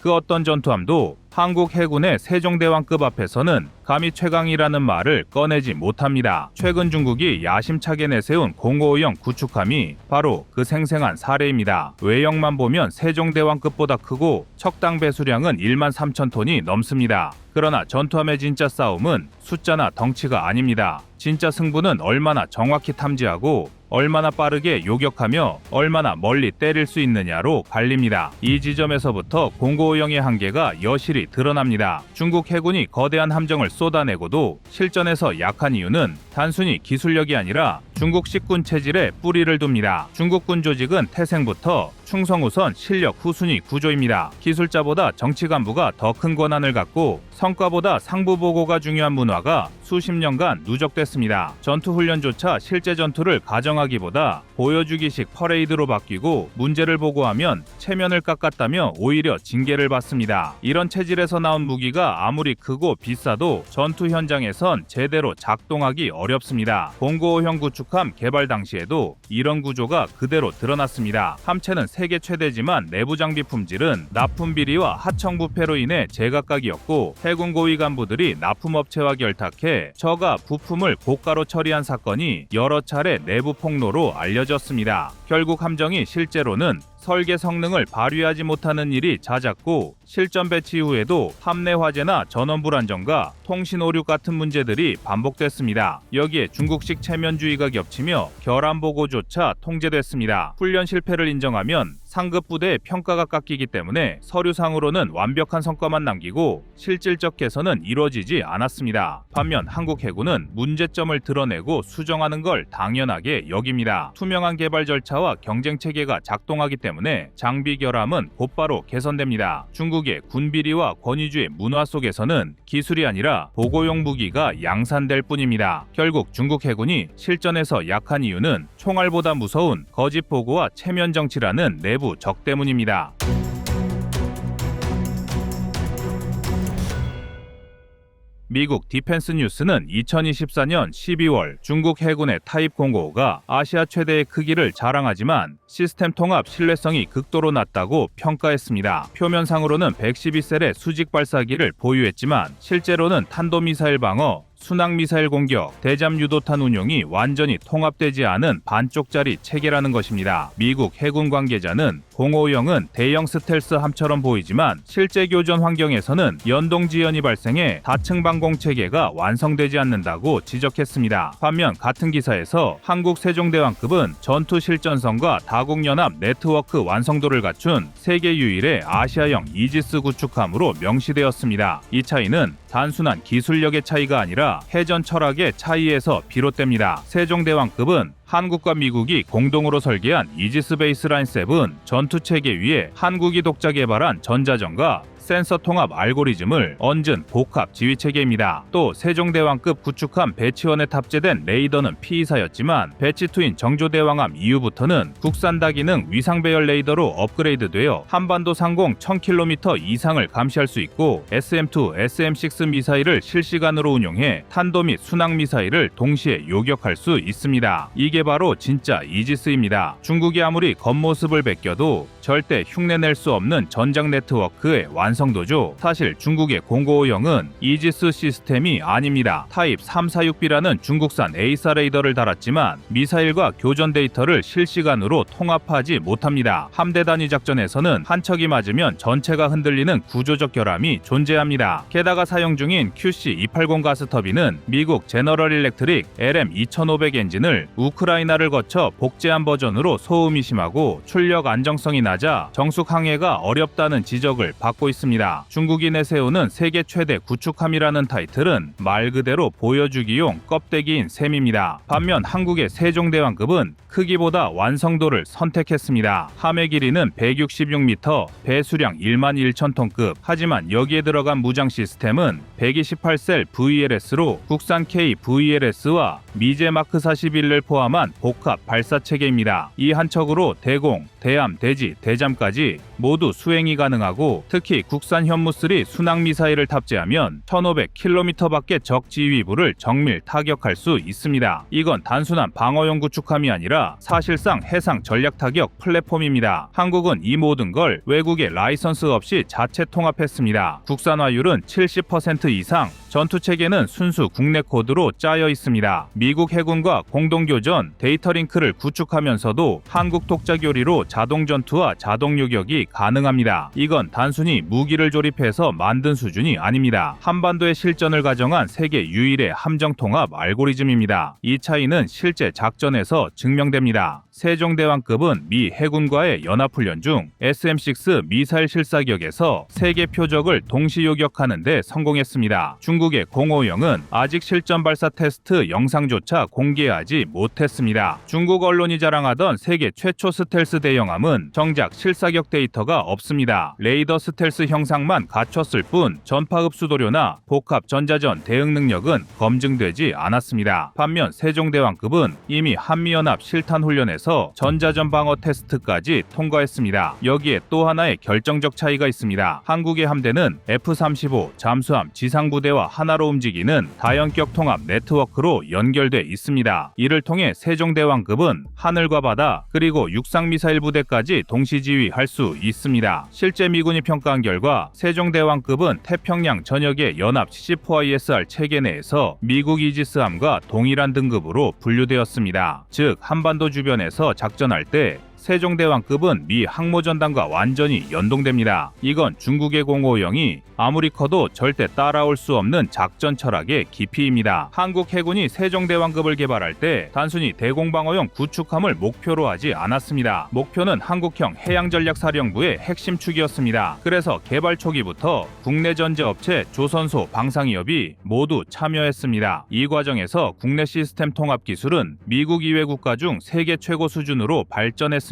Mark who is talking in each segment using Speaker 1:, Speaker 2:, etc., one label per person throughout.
Speaker 1: 그 어떤 전투함도 한국 해군의 세종대왕급 앞에서는 감히 최강이라는 말을 꺼내지 못합니다. 최근 중국이 야심차게 내세운 055형 구축함이 바로 그 생생한 사례입니다. 외형만 보면 세종대왕급보다 크고 척당 배수량은 1만 3천 톤이 넘습니다. 그러나 전투함의 진짜 싸움은 숫자나 덩치가 아닙니다. 진짜 승부는 얼마나 정확히 탐지하고 얼마나 빠르게 요격하며 얼마나 멀리 때릴 수 있느냐로 갈립니다. 이 지점에서부터 055형의 한계가 여실히 드러납니다. 중국 해군이 거대한 함정을 쏟아내고도 실전에서 약한 이유는 단순히 기술력이 아니라 중국 식군 체질에 뿌리를 둡니다. 중국군 조직은 태생부터 충성 우선 실력 후순위 구조입니다. 기술자보다 정치 간부가 더 큰 권한을 갖고 성과보다 상부 보고가 중요한 문화가 수십 년간 누적됐습니다. 전투 훈련조차 실제 전투를 가정하기보다 보여주기식 퍼레이드로 바뀌고 문제를 보고하면 체면을 깎았다며 오히려 징계를 받습니다. 이런 체질에서 나온 무기가 아무리 크고 비싸도 전투 현장에선 제대로 작동하기 어렵습니다. 055형 구축함 개발 당시에도 이런 구조가 그대로 드러났습니다. 함체는 세계 최대지만 내부 장비 품질은 납품 비리와 하청 부패로 인해 제각각이었고 해군 고위 간부들이 납품업체와 결탁해 저가 부품을 고가로 처리한 사건이 여러 차례 내부 폭로로 알려졌습니다. 결국 함정이 실제로는 설계 성능을 발휘하지 못하는 일이 잦았고 실전 배치 후에도 함내 화재나 전원 불안정과 통신 오류 같은 문제들이 반복됐습니다. 여기에 중국식 체면주의가 겹치며 결함 보고조차 통제됐습니다. 훈련 실패를 인정하면 상급 부대의 평가가 깎이기 때문에 서류상으로는 완벽한 성과만 남기고 실질적 개선은 이루어지지 않았습니다. 반면 한국 해군은 문제점을 드러내고 수정하는 걸 당연하게 여깁니다. 투명한 개발 절차와 경쟁 체계가 작동하기 때문에 장비 결함은 곧바로 개선됩니다. 중국의 군비리와 권위주의 문화 속에서는 기술이 아니라 보고용 무기가 양산될 뿐입니다. 결국 중국 해군이 실전에서 약한 이유는 총알보다 무서운 거짓 보고와 체면 정치라는 내부 적 때문입니다. 미국 디펜스 뉴스는 2024년 12월 중국 해군의 타입 055가 아시아 최대의 크기를 자랑하지만 시스템 통합 신뢰성이 극도로 낮다고 평가했습니다. 표면상으로는 112셀의 수직 발사기를 보유했지만 실제로는 탄도미사일 방어, 순항 미사일 공격, 대잠 유도탄 운용이 완전히 통합되지 않은 반쪽짜리 체계라는 것입니다. 미국 해군 관계자는 050은 대형 스텔스 함처럼 보이지만 실제 교전 환경에서는 연동 지연이 발생해 다층 방공 체계가 완성되지 않는다고 지적했습니다. 반면 같은 기사에서 한국 세종대왕급은 전투 실전성과 다국연합 네트워크 완성도를 갖춘 세계 유일의 아시아형 이지스 구축함으로 명시되었습니다. 이 차이는 단순한 기술력의 차이가 아니라 해전 철학의 차이에서 비롯됩니다. 세종대왕급은 한국과 미국이 공동으로 설계한 이지스 베이스 라인 7 전투 체계 위에 한국이 독자 개발한 전자전과 센서 통합 알고리즘을 얹은 복합 지휘 체계입니다. 또 세종대왕급 구축함 배치원에 탑재된 레이더는 P24였지만 배치2인 정조대왕함 이후부터는 국산 다 기능 위상 배열 레이더로 업그레이드되어 한반도 상공 1000km 이상을 감시할 수 있고 SM2, SM6 미사일을 실시간으로 운용해 탄도 및 순항 미사일을 동시에 요격할 수 있습니다. 이게 바로 진짜 이지스입니다. 중국이 아무리 겉모습을 베껴도 절대 흉내낼 수 없는 전장 네트워크의 완성도죠. 사실 중국의 055형은 이지스 시스템이 아닙니다. 타입 346B라는 중국산 A사 레이더를 달았지만 미사일과 교전 데이터를 실시간으로 통합하지 못합니다. 함대 단위 작전에서는 한 척이 맞으면 전체가 흔들리는 구조적 결함이 존재합니다. 게다가 사용 중인 QC280 가스터빈은 미국 제너럴 일렉트릭 LM2500 엔진을 우크라이나를 거쳐 복제한 버전으로 소음이 심하고 출력 안정성이 낮아 정숙 항해가 어렵다는 지적을 받고 있습니다. 중국이 내세우는 세계 최대 구축함이라는 타이틀은 말 그대로 보여주기용 껍데기인 셈입니다. 반면 한국의 세종대왕급은 크기보다 완성도를 선택했습니다. 함의 길이는 166m, 배수량 1만 1천 톤급. 하지만 여기에 들어간 무장 시스템은 128셀 VLS로 국산 K VLS와 미제 마크 41를 포함한 복합 발사 체계입니다. 이 한 척으로 대공, 대함, 대지, 대잠까지 모두 수행이 가능하고 특히 국산 현무3 순항 미사일을 탑재하면 1500km밖에 적 지휘부를 정밀 타격할 수 있습니다. 이건 단순한 방어용 구축함이 아니라 사실상 해상 전략 타격 플랫폼입니다. 한국은 이 모든 걸 외국의 라이선스 없이 자체 통합했습니다. 국산화율은 70% 이상, 전투 체계는 순수 국내 코드로 짜여 있습니다. 미국 해군과 공동 교전 데이터 링크를 구축하면서도 한국 독자 교리로 자동 전투와 자동 요격이 가능합니다. 이건 단순히 무기를 조립해서 만든 수준이 아닙니다. 한반도의 실전을 가정한 세계 유일의 함정 통합 알고리즘입니다. 이 차이는 실제 작전에서 증명됩니다. 세종대왕급은 미 해군과의 연합훈련 중 SM-6 미사일 실사격에서 세계 표적을 동시 요격하는 데 성공했습니다. 중국의 050은 아직 실전 발사 테스트 영상조차 공개하지 못했습니다. 중국 언론이 자랑하던 세계 최초 스텔스 대영함은 정작 실사격 데이터가 없습니다. 레이더 스텔스 형상만 갖췄을 뿐 전파 흡수도료나 복합 전자전 대응 능력은 검증되지 않았습니다. 반면 세종대왕급은 이미 한미연합 실탄 훈련에서 전자전 방어 테스트까지 통과했습니다. 여기에 또 하나의 결정적 차이가 있습니다. 한국의 함대는 F-35 잠수함 지상부대와 하나로 움직이는 다연격 통합 네트워크로 연결돼 있습니다. 이를 통해 세종대왕급은 하늘과 바다 그리고 육상미사일 부대까지 동시 지휘할 수 있습니다. 실제 미군이 평가한 결과 세종대왕급은 태평양 전역의 연합 C4ISR 체계 내에서 미국 이지스함과 동일한 등급으로 분류되었습니다. 즉 한반도 주변에 서 작전할 때 세종대왕급은 미 항모전단과 완전히 연동됩니다. 이건 중국의 050이 아무리 커도 절대 따라올 수 없는 작전 철학의 깊이입니다. 한국 해군이 세종대왕급을 개발할 때 단순히 대공방어용 구축함을 목표로 하지 않았습니다. 목표는 한국형 해양전략사령부의 핵심 축이었습니다. 그래서 개발 초기부터 국내 전제업체 조선소 방상기업이 모두 참여했습니다. 이 과정에서 국내 시스템 통합 기술은 미국 이외 국가 중 세계 최고 수준으로 발전했습니다.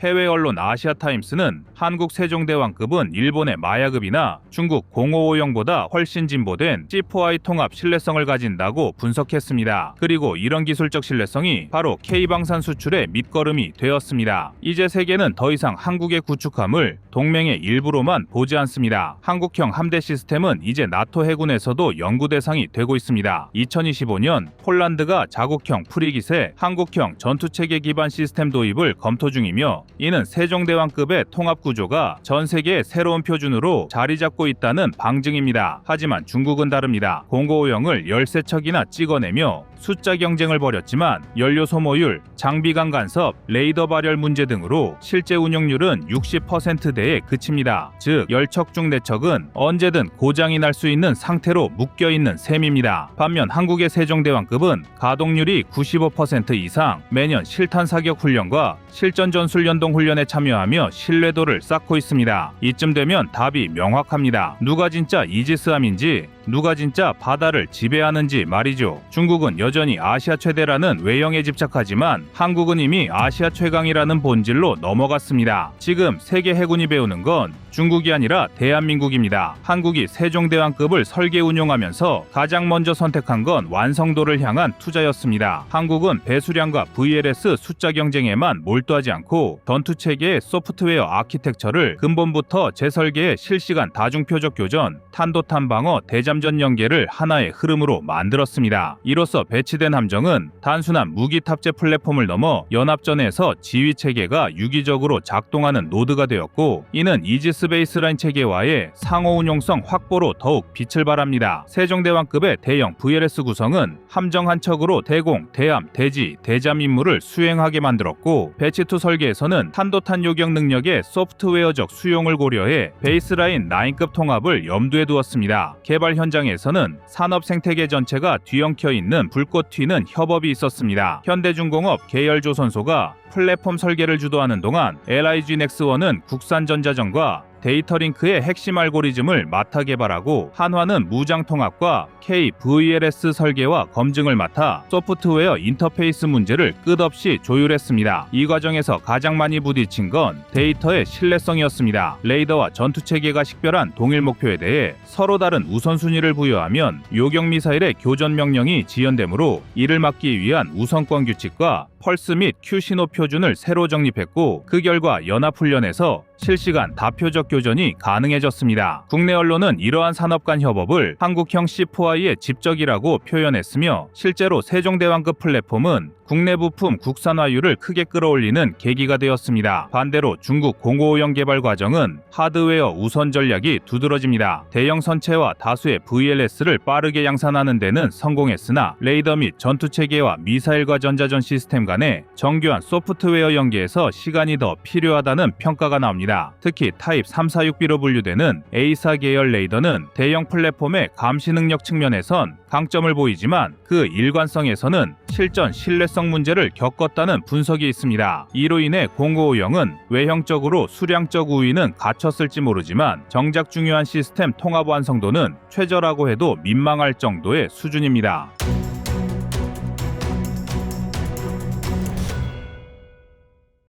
Speaker 1: 해외 언론 아시아타임스는 한국 세종대왕급은 일본의 마야급이나 중국 055형보다 훨씬 진보된 C4I 통합 신뢰성을 가진다고 분석했습니다. 그리고 이런 기술적 신뢰성이 바로 K방산 수출의 밑거름이 되었습니다. 이제 세계는 더 이상 한국의 구축함을 동맹의 일부로만 보지 않습니다. 한국형 함대 시스템은 이제 나토 해군에서도 연구 대상이 되고 있습니다. 2025년 폴란드가 자국형 프리깃의 한국형 전투체계 기반 시스템 도입을 검토 중 이며 이는 세종대왕급의 통합 구조가 전 세계의 새로운 표준으로 자리 잡고 있다는 방증입니다. 하지만 중국은 다릅니다. 050을 13척이나 찍어내며 숫자 경쟁을 벌였지만 연료 소모율, 장비 강 간섭, 레이더 발열 문제 등으로 실제 운용률은 60%대에 그칩니다. 즉 10척 중 4척은 언제든 고장이 날 수 있는 상태로 묶여 있는 셈입니다. 반면 한국의 세종대왕급은 가동률이 95% 이상 매년 실탄 사격 훈련과 실전 전술 연동 훈련에 참여하며 신뢰도를 쌓고 있습니다. 이쯤 되면 답이 명확합니다. 누가 진짜 이지스함인지 누가 진짜 바다를 지배하는지 말이죠. 중국은 여전히 아시아 최대라는 외형에 집착하지만 한국은 이미 아시아 최강이라는 본질로 넘어갔습니다. 지금 세계 해군이 배우는 건 중국이 아니라 대한민국입니다. 한국이 세종대왕급을 설계 운용하면서 가장 먼저 선택한 건 완성도를 향한 투자였습니다. 한국은 배수량과 VLS 숫자 경쟁에만 몰두하지 않고 전투 체계의 소프트웨어 아키텍처를 근본부터 재설계해 실시간 다중표적 교전, 탄도탄 방어, 대잠 전 연계를 하나의 흐름으로 만들었습니다. 이로써 배치된 함정은 단순한 무기 탑재 플랫폼을 넘어 연합전에서 지휘 체계가 유기적으로 작동하는 노드가 되었고 이는 이지스 베이스라인 체계와의 상호 운용성 확보로 더욱 빛을 발합니다. 세종대왕급의 대형 VLS 구성은 함정 한 척으로 대공, 대함, 대지, 대잠 임무를 수행하게 만들었고 배치2 설계에서는 탄도탄 요격 능력의 소프트웨어적 수용을 고려해 베이스라인 9급 통합을 염두에 두었습니다. 개발 현장에서는 산업 생태계 전체가 뒤엉켜 있는 불꽃 튀는 협업이 있었습니다. 현대중공업 계열조선소가 플랫폼 설계를 주도하는 동안 LIG 넥스원은 국산 전자전과 데이터링크의 핵심 알고리즘을 맡아 개발하고 한화는 무장 통합과 KVLS 설계와 검증을 맡아 소프트웨어 인터페이스 문제를 끝없이 조율했습니다. 이 과정에서 가장 많이 부딪힌 건 데이터의 신뢰성이었습니다. 레이더와 전투 체계가 식별한 동일 목표에 대해 서로 다른 우선순위를 부여하면 요격 미사일의 교전 명령이 지연되므로 이를 막기 위한 우선권 규칙과 펄스 및 Q 신호 표준을 새로 정립했고 그 결과 연합훈련에서 실시간 다표적 교전이 가능해졌습니다. 국내 언론은 이러한 산업 간 협업을 한국형 C4I의 집적이라고 표현했으며 실제로 세종대왕급 플랫폼은 국내 부품 국산화율을 크게 끌어올리는 계기가 되었습니다. 반대로 중국 055형 개발 과정은 하드웨어 우선 전략이 두드러집니다. 대형 선체와 다수의 VLS를 빠르게 양산하는 데는 성공했으나 레이더 및 전투 체계와 미사일과 전자전 시스템 간의 정교한 소프트웨어 연계에서 시간이 더 필요하다는 평가가 나옵니다. 특히 타입 346B로 분류되는 A사 계열 레이더는 대형 플랫폼의 감시 능력 측면에선 강점을 보이지만 그 일관성에서는 실전 신뢰성 문제를 겪었다는 분석이 있습니다. 이로 인해 055형은 외형적으로 수량적 우위는 갖췄을지 모르지만 정작 중요한 시스템 통합 완성도는 최저라고 해도 민망할 정도의 수준입니다.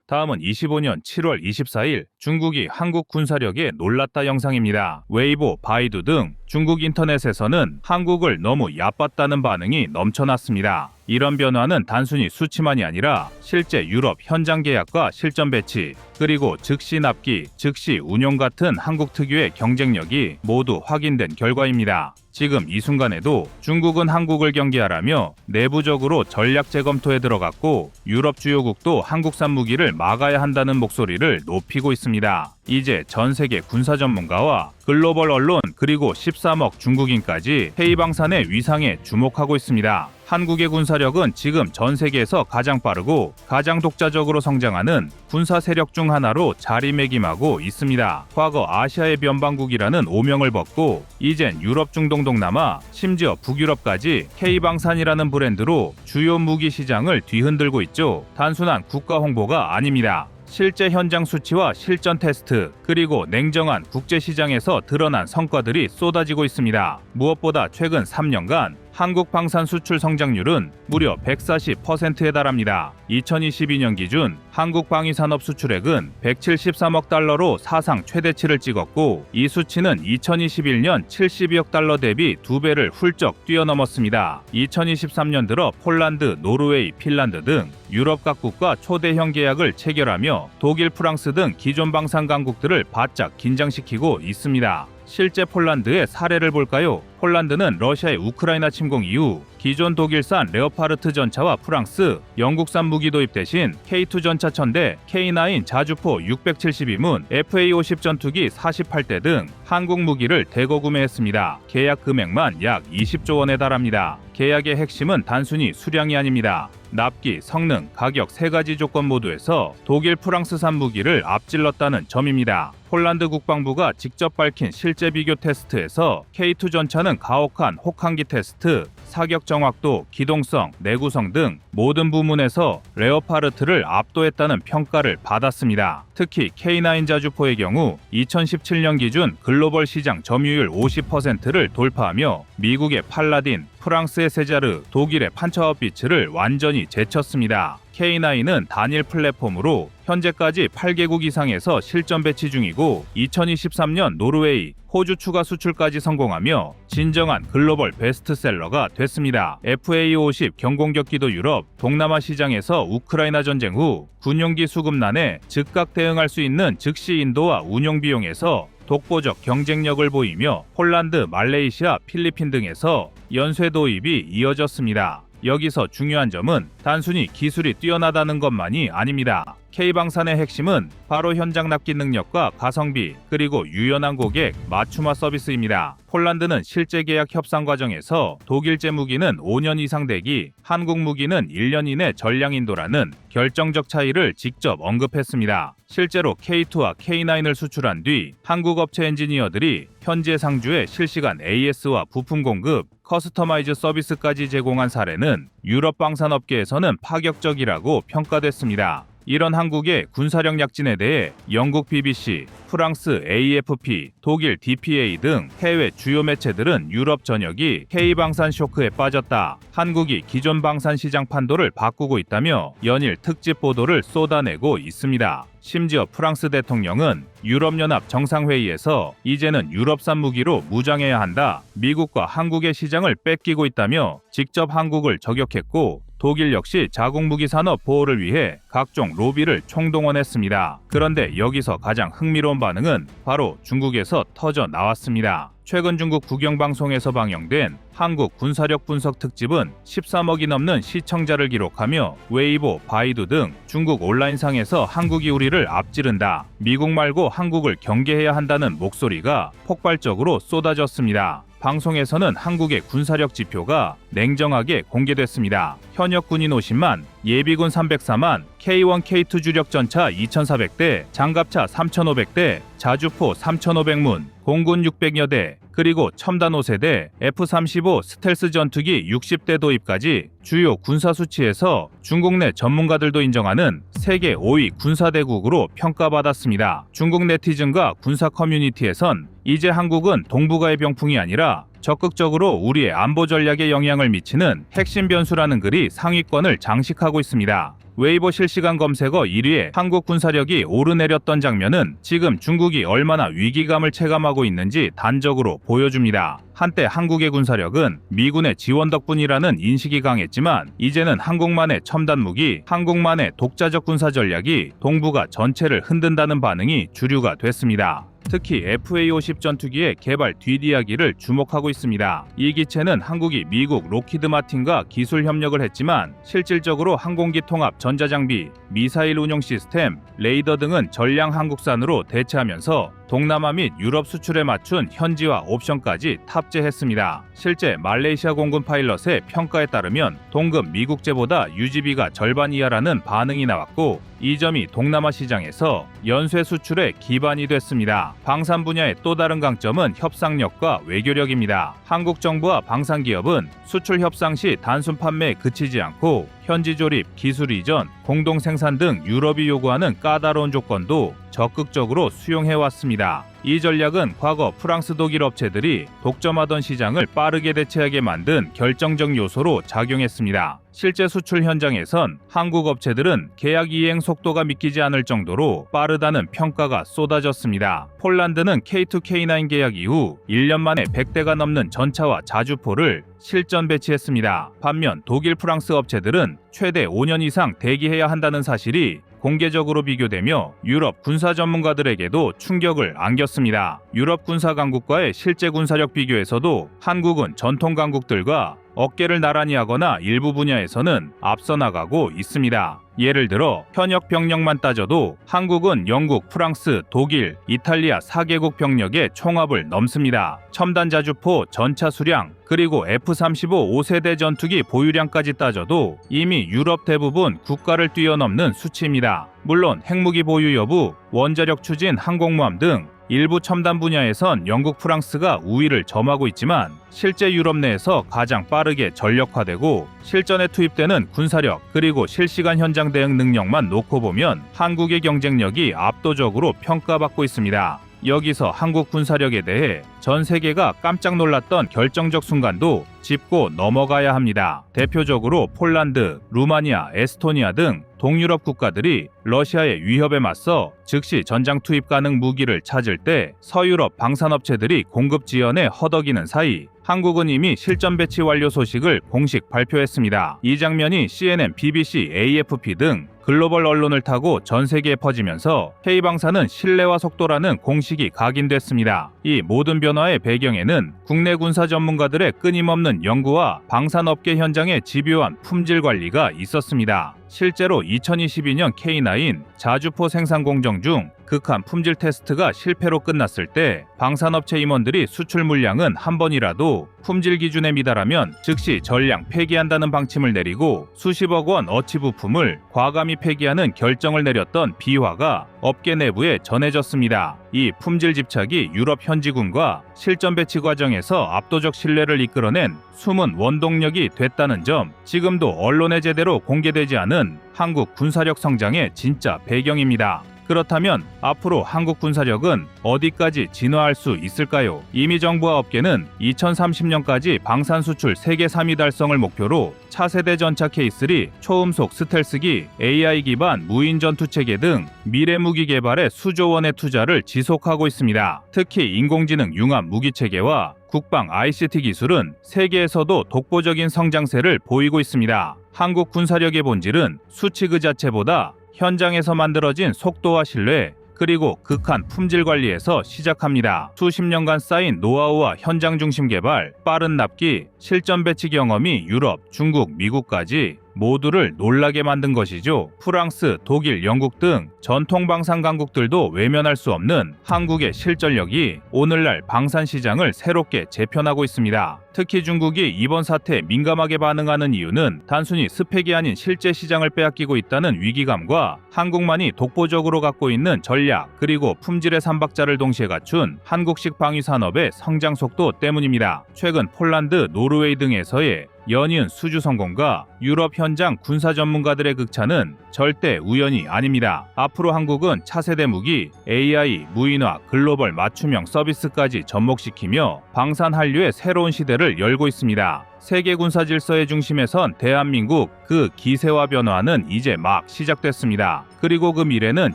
Speaker 1: 다음은 25년 7월 24일 중국이 한국 군사력에 놀랐다 영상입니다. 웨이보, 바이두 등 중국 인터넷에서는 한국을 너무 얕봤다는 반응이 넘쳐났습니다. 이런 변화는 단순히 수치만이 아니라 실제 유럽 현장 계약과 실전 배치, 그리고 즉시 납기, 즉시 운용 같은 한국 특유의 경쟁력이 모두 확인된 결과입니다. 지금 이 순간에도 중국은 한국을 경계하라며 내부적으로 전략 재검토에 들어갔고 유럽 주요국도 한국산 무기를 막아야 한다는 목소리를 높이고 있습니다. 이제 전 세계 군사 전문가와 글로벌 언론 그리고 13억 중국인까지 헤이방산의 위상에 주목하고 있습니다. 한국의 군사력은 지금 전 세계에서 가장 빠르고 가장 독자적으로 성장하는 군사 세력 중 하나로 자리매김하고 있습니다. 과거 아시아의 변방국이라는 오명을 벗고 이젠 유럽 중동 동남아 심지어 북유럽까지 K방산이라는 브랜드로 주요 무기 시장을 뒤흔들고 있죠. 단순한 국가 홍보가 아닙니다. 실제 현장 수치와 실전 테스트, 그리고 냉정한 국제 시장에서 드러난 성과들이 쏟아지고 있습니다. 무엇보다 최근 3년간 한국 방산 수출 성장률은 무려 140%에 달합니다. 2022년 기준 한국 방위 산업 수출액은 173억 달러로 사상 최대치를 찍었고 이 수치는 2021년 72억 달러 대비 두 배를 훌쩍 뛰어넘었습니다. 2023년 들어 폴란드, 노르웨이, 핀란드 등 유럽 각국과 초대형 계약을 체결하며 독일, 프랑스 등 기존 방산 강국들을 바짝 긴장시키고 있습니다. 실제 폴란드의 사례를 볼까요? 폴란드는 러시아의 우크라이나 침공 이후 기존 독일산 레오파르트 전차와 프랑스, 영국산 무기 도입 대신 K2 전차 1000대, K9 자주포 672문, FA50 전투기 48대 등 한국 무기를 대거 구매했습니다. 계약 금액만 약 20조 원에 달합니다. 계약의 핵심은 단순히 수량이 아닙니다. 납기, 성능, 가격 세 가지 조건 모두에서 독일, 프랑스산 무기를 앞질렀다는 점입니다. 폴란드 국방부가 직접 밝힌 실제 비교 테스트에서 K2 전차는 가혹한 혹한기 테스트, 사격 정확도, 기동성, 내구성 등 모든 부문에서 레오파르트를 압도했다는 평가를 받았습니다. 특히 K9 자주포의 경우 2017년 기준 글로벌 시장 점유율 50%를 돌파하며 미국의 팔라딘, 프랑스의 세자르, 독일의 판처업비츠를 완전히 제쳤습니다. K9은 단일 플랫폼으로 현재까지 8개국 이상에서 실전 배치 중이고 2023년 노르웨이, 호주 추가 수출까지 성공하며 진정한 글로벌 베스트셀러가 됐습니다. FA50 경공격기도 유럽, 동남아 시장에서 우크라이나 전쟁 후 군용기 수급난에 즉각 대응할 수 있는 즉시 인도와 운용 비용에서 독보적 경쟁력을 보이며 폴란드, 말레이시아, 필리핀 등에서 연쇄 도입이 이어졌습니다. 여기서 중요한 점은 단순히 기술이 뛰어나다는 것만이 아닙니다. K방산의 핵심은 바로 현장 납기 능력과 가성비, 그리고 유연한 고객, 맞춤화 서비스입니다. 폴란드는 실제 계약 협상 과정에서 독일제 무기는 5년 이상 대기, 한국 무기는 1년 이내 전량 인도라는 결정적 차이를 직접 언급했습니다. 실제로 K2와 K9을 수출한 뒤 한국 업체 엔지니어들이 현재 상주에 실시간 AS와 부품 공급, 커스터마이즈 서비스까지 제공한 사례는 유럽 방산업계에서는 파격적이라고 평가됐습니다. 이런 한국의 군사력 약진에 대해 영국 BBC, 프랑스 AFP, 독일 DPA 등 해외 주요 매체들은 유럽 전역이 K방산 쇼크에 빠졌다. 한국이 기존 방산 시장 판도를 바꾸고 있다며 연일 특집 보도를 쏟아내고 있습니다. 심지어 프랑스 대통령은 유럽연합 정상회의에서 이제는 유럽산 무기로 무장해야 한다. 미국과 한국의 시장을 뺏기고 있다며 직접 한국을 저격했고 독일 역시 자국무기 산업 보호를 위해 각종 로비를 총동원했습니다. 그런데 여기서 가장 흥미로운 반응은 바로 중국에서 터져 나왔습니다. 최근 중국 국영방송에서 방영된 한국 군사력 분석 특집은 13억이 넘는 시청자를 기록하며 웨이보, 바이두 등 중국 온라인상에서 한국이 우리를 앞지른다. 미국 말고 한국을 경계해야 한다는 목소리가 폭발적으로 쏟아졌습니다. 방송에서는 한국의 군사력 지표가 냉정하게 공개됐습니다. 현역 군인 50만, 예비군 304만, K1, K2 주력 전차 2,400대, 장갑차 3,500대, 자주포 3,500문, 공군 600여 대, 그리고 첨단 5세대, F-35 스텔스 전투기 60대 도입까지 주요 군사 수치에서 중국 내 전문가들도 인정하는 세계 5위 군사대국으로 평가받았습니다. 중국 네티즌과 군사 커뮤니티에선 이제 한국은 동북아의 병풍이 아니라 적극적으로 우리의 안보 전략에 영향을 미치는 핵심 변수라는 글이 상위권을 장식하고 있습니다. 웨이보 실시간 검색어 1위에 한국 군사력이 오르내렸던 장면은 지금 중국이 얼마나 위기감을 체감하고 있는지 단적으로 보여줍니다. 한때 한국의 군사력은 미군의 지원 덕분이라는 인식이 강했지만 이제는 한국만의 첨단 무기, 한국만의 독자적 군사 전략이 동북아 전체를 흔든다는 반응이 주류가 됐습니다. 특히 FA-50 전투기의 개발 뒷이야기를 주목하고 있습니다. 이 기체는 한국이 미국 로키드 마틴과 기술 협력을 했지만 실질적으로 항공기 통합 전자장비, 미사일 운용 시스템, 레이더 등은 전량 한국산으로 대체하면서 동남아 및 유럽 수출에 맞춘 현지화 옵션까지 탑재했습니다. 실제 말레이시아 공군 파일럿의 평가에 따르면 동급 미국제보다 유지비가 절반 이하라는 반응이 나왔고 이 점이 동남아 시장에서 연쇄 수출의 기반이 됐습니다. 방산 분야의 또 다른 강점은 협상력과 외교력입니다. 한국 정부와 방산 기업은 수출 협상 시 단순 판매에 그치지 않고 현지 조립, 기술 이전, 공동 생산 등 유럽이 요구하는 까다로운 조건도 적극적으로 수용해 왔습니다. 이 전략은 과거 프랑스 독일 업체들이 독점하던 시장을 빠르게 대체하게 만든 결정적 요소로 작용했습니다. 실제 수출 현장에선 한국 업체들은 계약 이행 속도가 믿기지 않을 정도로 빠르다는 평가가 쏟아졌습니다. 폴란드는 K2K9 계약 이후 1년 만에 100대가 넘는 전차와 자주포를 실전 배치했습니다. 반면 독일 프랑스 업체들은 최대 5년 이상 대기해야 한다는 사실이 공개적으로 비교되며 유럽 군사 전문가들에게도 충격을 안겼습니다. 유럽 군사 강국과의 실제 군사력 비교에서도 한국은 전통 강국들과 어깨를 나란히 하거나 일부 분야에서는 앞서 나가고 있습니다. 예를 들어 현역 병력만 따져도 한국은 영국, 프랑스, 독일, 이탈리아 4개국 병력의 총합을 넘습니다. 첨단 자주포, 전차 수량, 그리고 F-35 5세대 전투기 보유량까지 따져도 이미 유럽 대부분 국가를 뛰어넘는 수치입니다. 물론 핵무기 보유 여부, 원자력 추진 항공모함 등 일부 첨단 분야에선 영국, 프랑스가 우위를 점하고 있지만 실제 유럽 내에서 가장 빠르게 전력화되고 실전에 투입되는 군사력 그리고 실시간 현장 대응 능력만 놓고 보면 한국의 경쟁력이 압도적으로 평가받고 있습니다. 여기서 한국 군사력에 대해 전 세계가 깜짝 놀랐던 결정적 순간도 짚고 넘어가야 합니다. 대표적으로 폴란드, 루마니아, 에스토니아 등 동유럽 국가들이 러시아의 위협에 맞서 즉시 전장 투입 가능 무기를 찾을 때 서유럽 방산업체들이 공급 지연에 허덕이는 사이 한국은 이미 실전 배치 완료 소식을 공식 발표했습니다. 이 장면이 CNN, BBC, AFP 등 글로벌 언론을 타고 전 세계에 퍼지면서 K방사는 신뢰와 속도라는 공식이 각인됐습니다. 이 모든 변화 의 배경에는 국내 군사 전문가들의 끊임없는 연구와 방산업계 현장의 집요한 품질 관리가 있었습니다. 실제로 2022년 K9 자주포 생산 공정 중 극한 품질 테스트가 실패로 끝났을 때 방산업체 임원들이 수출 물량은 한 번이라도 품질 기준에 미달하면 즉시 전량 폐기한다는 방침을 내리고 수십억 원 어치 부품을 과감히 폐기하는 결정을 내렸던 비화가 업계 내부에 전해졌습니다. 이 품질 집착이 유럽 현지군과 실전 배치 과정에서 압도적 신뢰를 이끌어낸 숨은 원동력이 됐다는 점, 지금도 언론에 제대로 공개되지 않은 한국 군사력 성장의 진짜 배경입니다. 그렇다면 앞으로 한국 군사력은 어디까지 진화할 수 있을까요? 이미 정부와 업계는 2030년까지 방산 수출 세계 3위 달성을 목표로 차세대 전차 K3, 초음속 스텔스기, AI 기반 무인 전투 체계 등 미래 무기 개발에 수조 원의 투자를 지속하고 있습니다. 특히 인공지능 융합 무기 체계와 국방 ICT 기술은 세계에서도 독보적인 성장세를 보이고 있습니다. 한국 군사력의 본질은 수치 그 자체보다 현장에서 만들어진 속도와 신뢰, 그리고 극한 품질 관리에서 시작합니다. 수십 년간 쌓인 노하우와 현장 중심 개발, 빠른 납기, 실전 배치 경험이 유럽, 중국, 미국까지 모두를 놀라게 만든 것이죠. 프랑스, 독일, 영국 등 전통 방산 강국들도 외면할 수 없는 한국의 실전력이 오늘날 방산 시장을 새롭게 재편하고 있습니다. 특히 중국이 이번 사태에 민감하게 반응하는 이유는 단순히 스펙이 아닌 실제 시장을 빼앗기고 있다는 위기감과 한국만이 독보적으로 갖고 있는 전략 그리고 품질의 삼박자를 동시에 갖춘 한국식 방위 산업의 성장 속도 때문입니다. 최근 폴란드, 노르웨이 등에서의 연이은 수주 성공과 유럽 현장 군사 전문가들의 극찬은 절대 우연이 아닙니다. 앞으로 한국은 차세대 무기, AI, 무인화, 글로벌 맞춤형 서비스까지 접목시키며 방산 한류의 새로운 시대를 열고 있습니다. 세계 군사 질서의 중심에 선 대한민국 그 기세와 변화는 이제 막 시작됐습니다. 그리고 그 미래는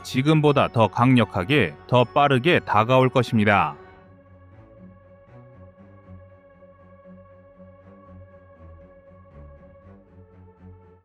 Speaker 1: 지금보다 더 강력하게, 더 빠르게 다가올 것입니다.